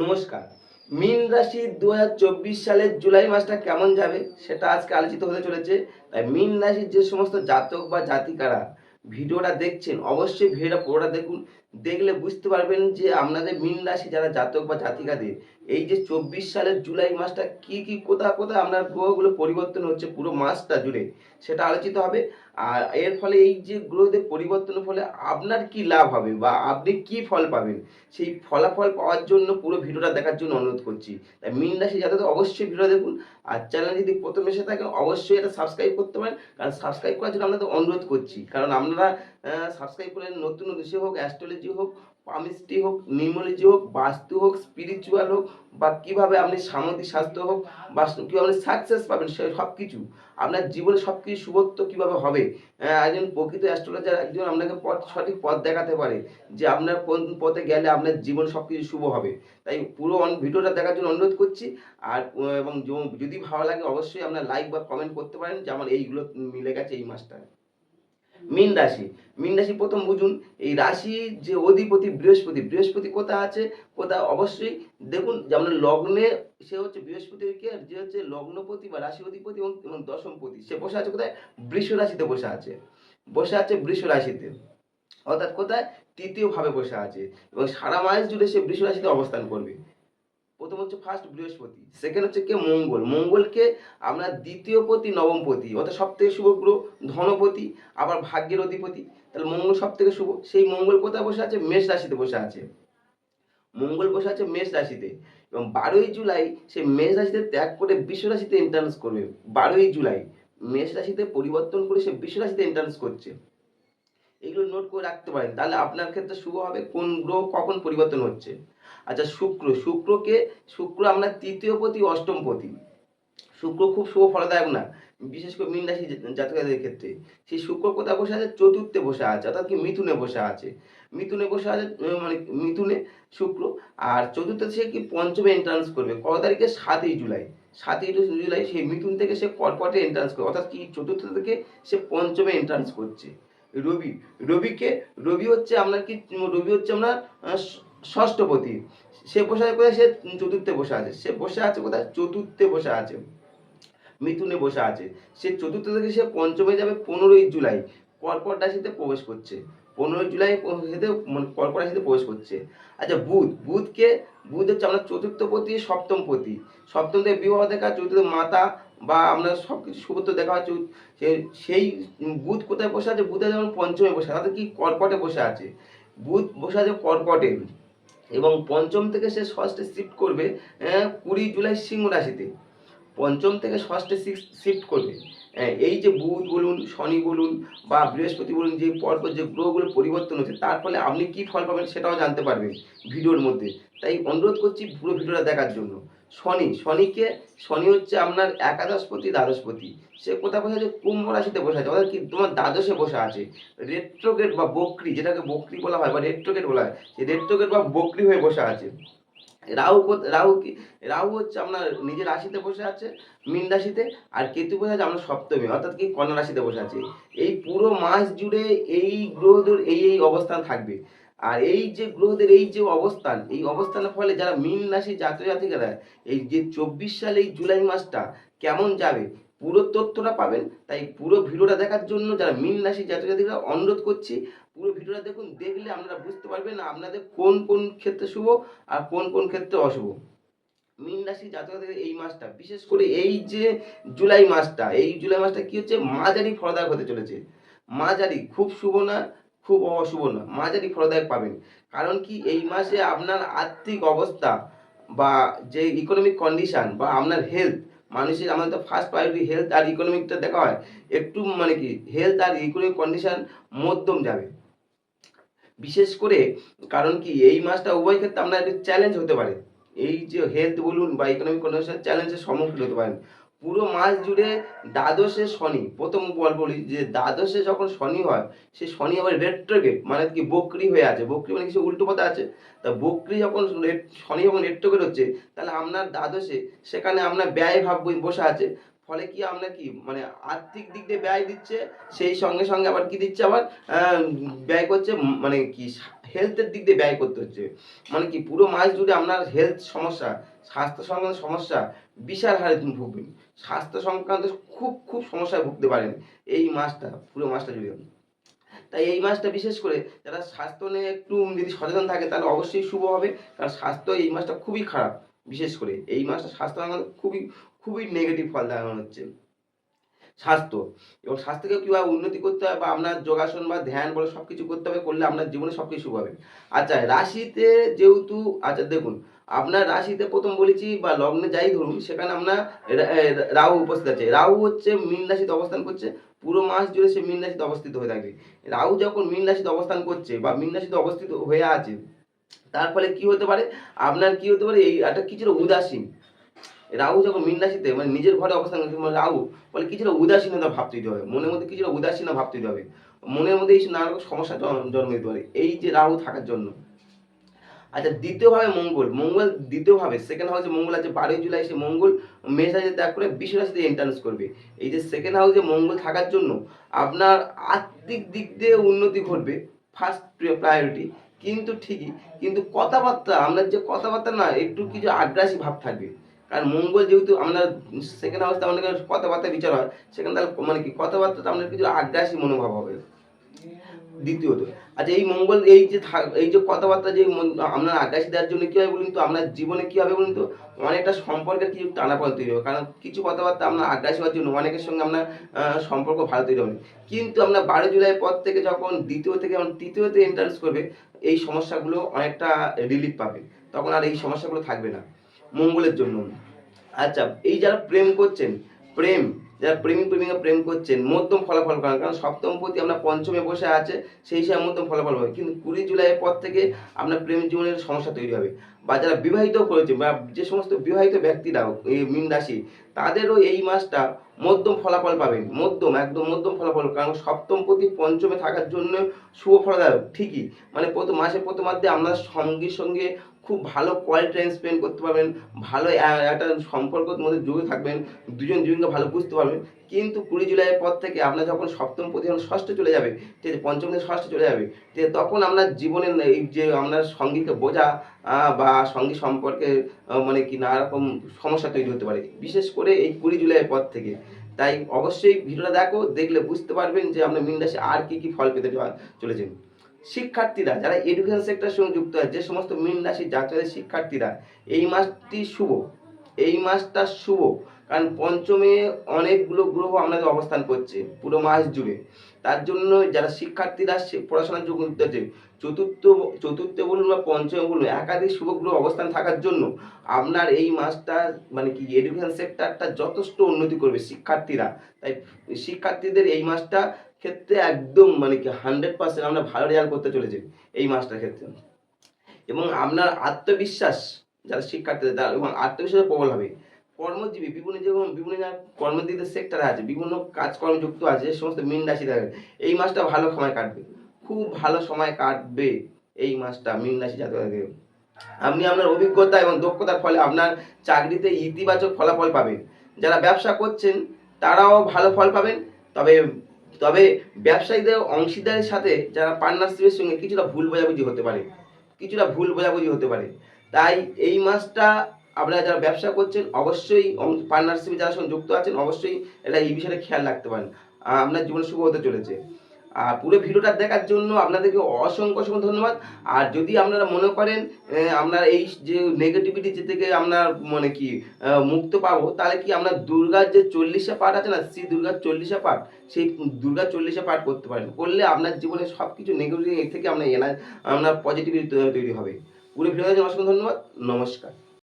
নমস্কার। মিন রাশি দু হাজার চব্বিশ সালের জুলাই মাসটা কেমন যাবে সেটা আজকে আলোচিত হতে চলেছে। তাই মিন রাশির যে সমস্ত জাতক বা জাতিকারা ভিডিওটা দেখছেন, অবশ্যই ভিডিওটা পুরোটা দেখুন। দেখলে বুঝতে পারবেন যে আপনাদের মীন রাশি যারা জাতক বা জাতিকাদের, এই যে চব্বিশ সালের জুলাই মাসটা কি কি, কোথায় কোথায় আপনার গ্রহগুলো পরিবর্তন হচ্ছে পুরো মাসটা জুড়ে, সেটা আলোচিত হবে। আর এর ফলে এই যে গ্রহদের পরিবর্তনের ফলে আপনার কি লাভ হবে বা আপনি কি ফল পাবেন, সেই ফলাফল পাওয়ার জন্য পুরো ভিডিওটা দেখার জন্য অনুরোধ করছি। তাই মিন রাশি যাতে অবশ্যই ভিডিও দেখুন, আর চ্যানেল যদি প্রথম এসে থাকেন, অবশ্যই এটা সাবস্ক্রাইব করতে পারেন, কারণ সাবস্ক্রাইব করার জন্য আপনাদের অনুরোধ করছি। কারণ আপনারা সাবস্ক্রাইব করলে নতুন বিষয় হোক অ্যাস্ট্রোলজি হোক পামিস্ট্রি হোক নিউমোলজি হোক বাস্তু হোক স্পিরিচুয়াল হোক বা কীভাবে আপনি সামাজিক স্বাস্থ্য হোক বা কীভাবে আপনি সাকসেস পাবেন সে সব কিছু আপনার জীবনে সব কিছু শুভত্ব কীভাবে হবে? আহ, একজন প্রকৃত অ্যাস্ট্রোলজার একজন আপনাকে পথ সঠিক পথ দেখাতে পারে যে আপনার কোন পথে গেলে আপনার জীবন সব কিছু শুভ হবে। তাই পুরো ভিডিওটা দেখার জন্য অনুরোধ করছি। আর এবং যদি ভালো লাগে অবশ্যই আপনার লাইক বা কমেন্ট করতে পারেন যে আমার এইগুলো মিলে গেছে এই মাসটায়। মীন রাশি। মীন রাশি প্রথম বুঝুন, এই রাশি যে অধিপতি বৃহস্পতি বৃহস্পতি কোথায় আছে? কোথায়? অবশ্যই দেখুন, যেমন লগ্নে সে হচ্ছে বৃহস্পতিকে যে হচ্ছে লগ্নপতি বা রাশি অধিপতি এবং দশমপতি। সে বসে আছে কোথায়? বৃষ রাশিতে বসে আছে। বসে আছে বৃষ রাশিতে। অর্থাৎ কোথায়? তৃতীয় ভাবে বসে আছে। এবং সারা মাস জুড়ে সে বৃষ রাশিতে অবস্থান করবে। প্রথম হচ্ছে ফার্স্ট বৃহস্পতি সেকেন্ড হচ্ছে কে? মঙ্গল। মঙ্গলকে আমরা দ্বিতীয় পতি, নবম পতি, অর্থাৎ সব থেকে শুভ গ্রহ, ধনপতি, আবার ভাগ্যের অধিপতি। তাহলে মঙ্গল সব থেকে শুভ? সেই মঙ্গল কোথায় বসে আছে? মেষ রাশিতে বসে আছে। মঙ্গল বসে আছে মেষ রাশিতে। এবং বারোই জুলাই সে মেষ রাশিতে ত্যাগ করে বিশ্ব রাশিতে এন্ট্রান্স করবে। বারোই জুলাই, মেষ রাশিতে পরিবর্তন করে সে বিশ্ব রাশিতে এন্ট্রান্স করছে। এগুলো নোট করে রাখতে পারেন। তাহলে আপনার ক্ষেত্রে শুভ হবে। কোন গ্রহ কখন পরিবর্তন হচ্ছে? আচ্ছা শুক্র। শুক্রকে, শুক্র আমরা তৃতীয় পতি, অষ্টম পতি। শুক্র খুব শুভ ফলদায়ক না। বিশেষ করে মীন রাশি জাতকাদের ক্ষেত্রে। সেই শুক্র কোথায় বসে আছে? চতুর্থে বসে আছে, অর্থাৎ কি মিথুনে বসে আছে। মিথুনে বসে আছে মানে মিথুনে শুক্র। আর চতুর্থে সে কি পঞ্চমে এন্ট্রান্স করবে। কত তারিখে? সাতই জুলাই। সাতই জুলাই সেই মিথুন থেকে সে কর্পটে এন্ট্রান্স করবে। অর্থাৎ কি চতুর্থ থেকে সে পঞ্চমে এন্ট্রান্স করছে। রবি, রবিকে, রবি হচ্ছে আপনার কি, রবি হচ্ছে আপনার ষষ্ঠপতি। সে বসে আছে কোথায়? সে চতুর্থে বসে আছে। সে বসে আছে কোথায়? চতুর্থে বসে আছে। মিথুনে বসে আছে। সে চতুর্থ থেকে সে পঞ্চমে যাবে পনেরোই জুলাই। কর্কট রাশিতে প্রবেশ করছে। পনেরোই জুলাই সেতে মানে কর্কট রাশিতে প্রবেশ করছে। আচ্ছা বুধ। বুধকে, বুধ হচ্ছে আমরা চতুর্থ পতি সপ্তম পতি সপ্তম থেকে বিবাহ দেখা, চতুর্থ মাতা বা আমরা সব কিছু শুভত্ব দেখা হচ্ছে। সেই বুধ কোথায় বসে আছে? বুধ যেমন পঞ্চমে বসে আছে অর্থাৎ কি কর্কটে বসে আছে? বুধ বসে আছে কর্কটে। এবং পঞ্চম থেকে সে ষষ্ঠে শিফট করবে কুড়ি জুলাই সিংহ রাশিতে। পঞ্চম থেকে ষষ্ঠে শিফট করবে। আহ, এই যে বুধ বলুন শনি বলুন বা বৃহস্পতি বলুন যে পরপর যে গ্রহগুলো পরিবর্তন হচ্ছে তার ফলে আপনি কী ফল পাবেন সেটাও জানতে পারবেন ভিডিওর মধ্যে। তাই অনুরোধ করছি পুরো ভিডিওটা দেখার জন্য। শনি, শনিকে, শনি হচ্ছে আপনার একাদশপতি, দ্বাদশপতি। সে কোথায় বসে আছে? কুম্ভ রাশিতে বসে আছে। অর্থাৎ কি তোমার দ্বাদশে বসে আছে। রেট্রোগেট বা বকরি, যেটাকে বকরি বলা হয় বা রেট্রোগেট বলা হয় সেই রেট্রোগেট বা বকরি হয়ে বসে আছে। রাহু রাহু কি, রাহু হচ্ছে আপনার নিজের রাশিতে বসে আছে, মীন রাশিতে, আর কেতু বসে আছে আপনার সপ্তমী, অর্থাৎ কি কন্যা রাশিতে বসে আছে। এই পুরো মাস জুড়ে এই গ্রহদের এই এই অবস্থান থাকবে। আর এই যে গ্রহদের এই যে অবস্থান, এই অবস্থানের ফলে যারা মীন রাশি জাতীয় জাতিকারা এই যে চব্বিশ সালে, এই জুলাই মাসটা কেমন যাবে? পুরো তথ্যটা পাবেন, তাই পুরো ভিডিওটা দেখার জন্য যারা মীন রাশি জাতীয় জাতিকারা অনুরোধ করছি, পুরো ভিডিওটা দেখুন, দেখলে আপনারা বুঝতে পারবেন আপনাদের কোন কোন ক্ষেত্রে শুভ আর কোন কোন ক্ষেত্রে অশুভ। মীন রাশি জাতকদের এই মাসটা, বিশেষ করে এই যে জুলাই মাসটা, এই জুলাই মাসটা কি হচ্ছে? মাঝারি ফলদায়ক হতে চলেছে। মাঝারি, খুব শুভ না খুব অশুভ না মাঝারি ফলদায়ক পাবেন। কারণ কি, এই মাসে আপনার আর্থিক অবস্থা বা যে ইকোনমিক কন্ডিশন বা আপনার হেলথ মানুষের আমাদের তো ফার্স্ট প্রায়োরিটি হেলথ আর ইকোনমিকটা দেখা হয়, একটু মানে কি হেলথ আর ইকোনমিক কন্ডিশান মধ্যম যাবে। বিশেষ করে কারণ কি, এই মাসটা উভয় ক্ষেত্রে আপনার একটু চ্যালেঞ্জ হতে পারে। এই যে হেলথ বলুন বা ইকোনমিক কন্ডিশন চ্যালেঞ্জের সম্মুখীন হতে পারেন। পুরো মাস জুড়ে দ্বাদশে শনি, প্রথম বল বলি, যে দ্বাদশে যখন শনি হয়, সে শনি আবার রেট্রোগেট মানে কি বকরি হয়ে আছে। বকরি মানে কিছু উল্টো পথে আছে। তা বকরি যখন শনি যখন রেট্রোগেট হচ্ছে, তাহলে আপনার দ্বাদশে, সেখানে আপনার ব্যয় ভাব বসে আছে। ফলে কি আমরা কি মানে আর্থিক দিক দিয়ে ব্যয় দিচ্ছে, সেই সঙ্গে সঙ্গে আবার কি দিচ্ছে আবার ব্যয় করছে মানে কি হেলথের দিক দিয়ে ব্যয় করতে হচ্ছে। মানে কি পুরো মাস জুড়ে আপনার হেলথ সমস্যা স্বাস্থ্য সংক্রান্ত সমস্যা বিশাল হারে তুমি ভুগবেন। স্বাস্থ্য সংক্রান্ত খুব খুব সমস্যায় ভুগতে পারেন এই মাসটা, পুরো মাসটা জুড়ে। তাই এই মাসটা বিশেষ করে যারা স্বাস্থ্য নিয়ে একটু যদি সচেতন থাকে, তাহলে অবশ্যই শুভ হবে। কারণ স্বাস্থ্য এই মাসটা খুবই খারাপ, বিশেষ করে। এই মাসটা স্বাস্থ্য আমাদের খুবই খুবই নেগেটিভ ফল দেখানো হচ্ছে। স্বাস্থ্য। এবং স্বাস্থ্যকে কীভাবে উন্নতি করতে হয় বা আপনার যোগাসন বা ধ্যান বলে সব কিছু করতে হবে, করলে আপনার জীবনে সব কিছু হবে আচ্ছা রাশিতে যেহেতু আচ্ছা দেখুন, আপনার রাশিতে প্রথম বলেছি বা লগ্নে যাই ধরুন, সেখানে আপনার রাহু উপস্থিত আছে। রাহু হচ্ছে মীন রাশিতে অবস্থান করছে, পুরো মাস জুড়ে সে মীন রাশিতে অবস্থিত হয়ে থাকবে রাহু যখন মীন রাশিতে অবস্থান করছে বা মীন রাশিতে অবস্থিত হয়ে আছে, তার ফলে কি হতে পারে? আপনার কি হতে পারে? এই একটা কিছুটা উদাসীন। রাহু যখন মীন রাশিতে মানে নিজের ঘরে অবস্থান করছে রাহু, বলে কিছুটা উদাসীনতা ভাব তৈরি হবে। মনের মধ্যে কিছুটা উদাসীনতা ভাব তৈরি হবে। মনের মধ্যে এই নানা রকম সমস্যা জন- জন্ম দিতে পারে। এই যে রাহু থাকার জন্য। আচ্ছা দ্বিতীয়ভাবে মঙ্গল। মঙ্গল দ্বিতীয়ভাবে সেকেন্ড হাউসে মঙ্গল আছে, বারোই জুলাই সে মঙ্গল মেষ ত্যাগ করে বিশ্ব রাশিতে এন্ট্রান্স করবে। এই যে সেকেন্ড হাউসে মঙ্গল থাকার জন্য আপনার আর্থিক দিক দিয়ে উন্নতি ঘটবে ফার্স্ট প্রায়োরিটি কিন্তু ঠিকই, কিন্তু কথাবার্তা, আমরা যে কথাবার্তা না, একটু কিছু আগ্রাসী ভাব থাকবে। কারণ মঙ্গল যেহেতু আমরা সেকেন্ড হাউসে আমাদের কথাবার্তা বিচার হয়, সেখানে তাহলে মানে কি কথাবার্তাটা আমাদের কিছু আগ্রাসী মনোভাব হবে। দ্বিতীয়ত আচ্ছা এই মঙ্গল এই যে এই যে কথাবার্তা যে আপনার আকাশে দেওয়ার জন্য কী হবে বলুন তো? আপনার জীবনে কী হবে বলুন তো? অনেকটা সম্পর্কের কিছু টানাপল তৈরি হবে, কারণ কিছু কথাবার্তা আপনার আগ্রাসী হওয়ার জন্য অনেকের সঙ্গে আপনার সম্পর্ক ভালো তৈরি হবে কিন্তু আপনার বারো জুলাই পর থেকে যখন দ্বিতীয় থেকে তৃতীয়তে এন্ট্রান্স করবে, এই সমস্যাগুলো অনেকটা রিলিফ পাবে। তখন আর এই সমস্যাগুলো থাকবে না। মঙ্গলের জন্য। আচ্ছা এই যারা প্রেম করছেন, প্রেম, যারা প্রেমিক প্রেমিকা প্রেম করছেন, মধ্যম ফলাফল করেন কারণ সপ্তম প্রতি আপনার পঞ্চমে বসে আছে, সেই হিসাবে মধ্যম ফলাফল হবে। কিন্তু কুড়ি জুলাইয়ের পর থেকে আপনার প্রেম জীবনের সমস্যা তৈরি হবে। বা যারা বিবাহিত করেছে বা যে সমস্ত বিবাহিত ব্যক্তিরা, এই মীন রাশি তাদেরও এই মাসটা মধ্যম ফলাফল পাবেন মধ্যম, একদম মধ্যম ফলাফল, কারণ সপ্তম প্রতি পঞ্চমে থাকার জন্য শুভ ফলদায়ক, ঠিকই। মানে প্রথম মাসের প্রথমার্ধে আপনার সঙ্গে সঙ্গে খুব ভালো কোয়ালিটি টাইম স্পেন্ড করতে পারবেন, ভালো একটা সম্পর্কের মধ্যে জুড়ে থাকবেন, দুজন দুজনকে ভালো বুঝতে পারবেন। কিন্তু কুড়ি জুলাইয়ের পর থেকে আপনার যখন সপ্তম প্রতি যখন ষষ্ঠে চলে যাবে, ঠিক আছে, পঞ্চম থেকে ষষ্ঠে চলে যাবে, ঠিক আছে, তখন আপনার জীবনের এই যে আপনার সঙ্গীকে বোঝা বা সঙ্গী সম্পর্কে মানে কি নানা রকম সমস্যা তৈরি হতে পারে। বিশেষ করে এই কুড়ি জুলাইয়ের পর থেকে। তাই অবশ্যই ভিডিওটা দেখো, দেখলে বুঝতে পারবেন যে আপনার মিন রাশি আর কি কি ফল পেতে চলেছেন শিক্ষার্থীরা, যারা এডুকেশন সেক্টরের সঙ্গে যুক্ত হয় যে সমস্ত মীন রাশি জাতকের শিক্ষার্থীরা, এই মাসটি শুভ। এই মাসটা শুভ। কারণ পঞ্চমে অনেকগুলো গ্রহ আমাদের অবস্থান করছে, পুরো মাস জুড়ে। তার জন্য যারা শিক্ষার্থীরা পড়াশোনার যোগ আছে চতুর্থ, চতুর্থে বলুন বা পঞ্চমে বলুন, একাধিক শুভ গ্রহ অবস্থান থাকার জন্য আপনার এই মাসটা মানে কি এডুকেশন সেক্টরটা যথেষ্ট উন্নতি করবে শিক্ষার্থীরা। তাই শিক্ষার্থীদের এই মাসটা ক্ষেত্রে একদম মানে কি হান্ড্রেড পার্সেন্ট আমরা ভালো রেজাল্ট করতে চলেছি এই মাসটার ক্ষেত্রে। এবং আপনার আত্মবিশ্বাস, যারা শিক্ষার্থীদের তারা এবং আত্মবিশ্বাসে প্রবল হবে। কর্মজীবী বিভিন্ন যেমন বিভিন্ন কর্মজীবীদের সেক্টর আছে, বিভিন্ন কাজকর্মে যুক্ত আছে সমস্ত মিন রাশি থাকে এই মাসটা ভালো সময় কাটবে, খুব ভালো সময় কাটবে এই মাসটা মিন রাশি জাতকদের। আপনি আপনার অভিজ্ঞতা এবং দক্ষতার ফলে আপনার চাকরিতে ইতিবাচক ফলাফল পাবেন। যারা ব্যবসা করছেন, তারাও ভালো ফল পাবেন। তবে তবে ব্যবসায়ীদের, অংশীদারের সাথে যারা পার্টনারশিপের সঙ্গে কিছুটা ভুল বোঝাবুঝি হতে পারে, কিছুটা ভুল বোঝাবুঝি হতে পারে। তাই এই মাসটা আপনারা যারা ব্যবসা করছেন, অবশ্যই পার্টনারশিপে যারা সঙ্গে যুক্ত আছেন, অবশ্যই এটা এই বিষয়ে খেয়াল রাখতে পারেন। আপনার জীবন শুভ হতে চলেছে। আর পুরো ভিডিওটা দেখার জন্য আপনাদেরকে অসংখ্য অসংখ্য ধন্যবাদ। আর যদি আপনারা মনে করেন আপনার এই যে নেগেটিভিটি যে থেকে আপনার মানে কি মুক্ত পাবো, তাহলে কি আমরা দুর্গার যে চল্লিশে পাঠ আছে না, শ্রী দুর্গার চল্লিশে পাঠ সেই দুর্গা চল্লিশে পাঠ করতে পারেন। করলে আপনার জীবনে সব কিছু নেগেটিভ থেকে আপনার এনার, আপনার পজিটিভিটি তৈরি হবে। পুরো ভিডিওর জন্য অসংখ্য ধন্যবাদ। নমস্কার।